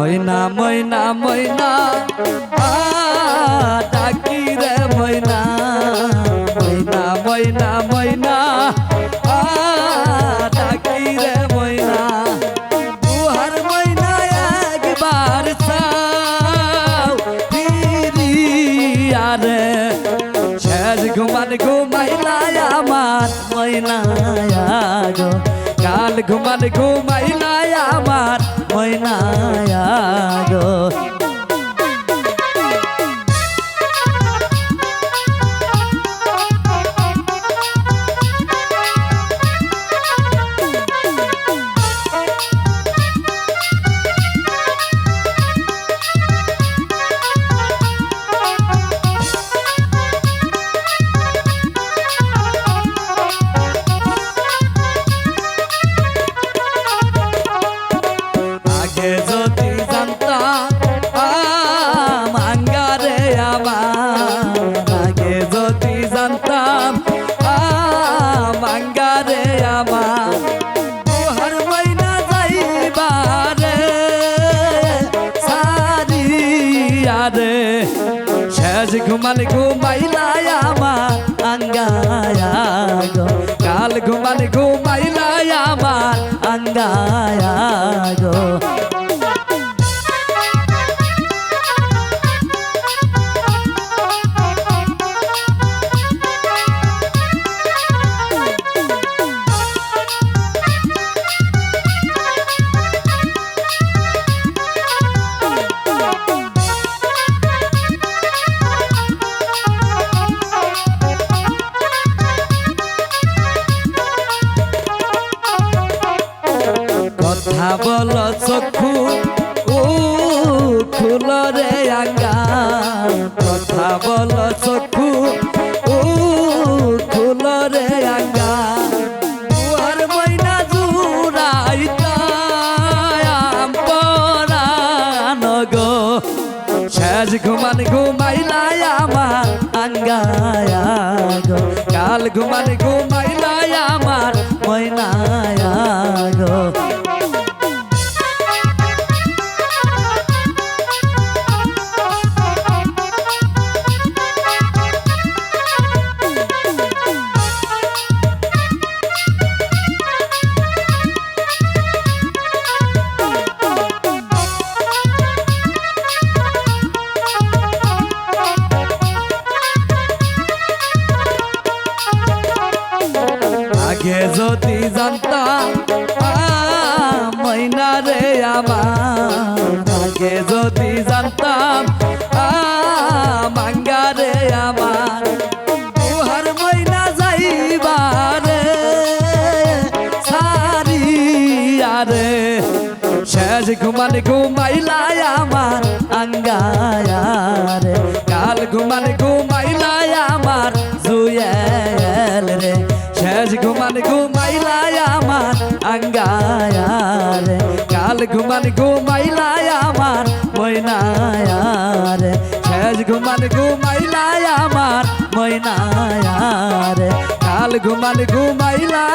ময়না ময়না ময়না ডাকি রে ময়না। ময়না ময়না ময়না ডাকি রে ময়না। ময়না ঘুমান ঘুমাইলাই আমার ময়নায়া গো কাল আমার আমার আগে যদি জানতাম আঙ্গারে আমার। তোহার ময়না যাইবারে সারিয়ারে শেষ ঘুমান ঘুমাইলাই আমার, আঙ্গায়া কাল ঘুমান ঘুমাইলাই আমার, আঙ্গায়া কথা বল চক্ষু, ও খুলরে আঙ্গা কথা বল চক্ষু, ও খুলরে আঙ্গা ময়না শেষ ঘুমান ঘুমাইলাই আঙ্গায়া কাল ঘুমান ঘুমাইলাই আমার ময়নায়া আগে যদি জানতাম ময়না রে আমার। আগে যদি জানতাম মাঙ্গা রে আমার। তুহার ময়না যাইবারে সারিয়ারে শেষ ঘুমান ঘুমাইলাই আমার আঙ্গায়ারে কাল ঘুমান আমার আঙ্গায়ার কাল ঘুমান ঘুমাইলাই আমার, ময়নায়ারে। শেষ ঘুমান ঘুমাইলাই আমার, ময়নায়ারে। কাল ঘুমান ঘুমাইলাই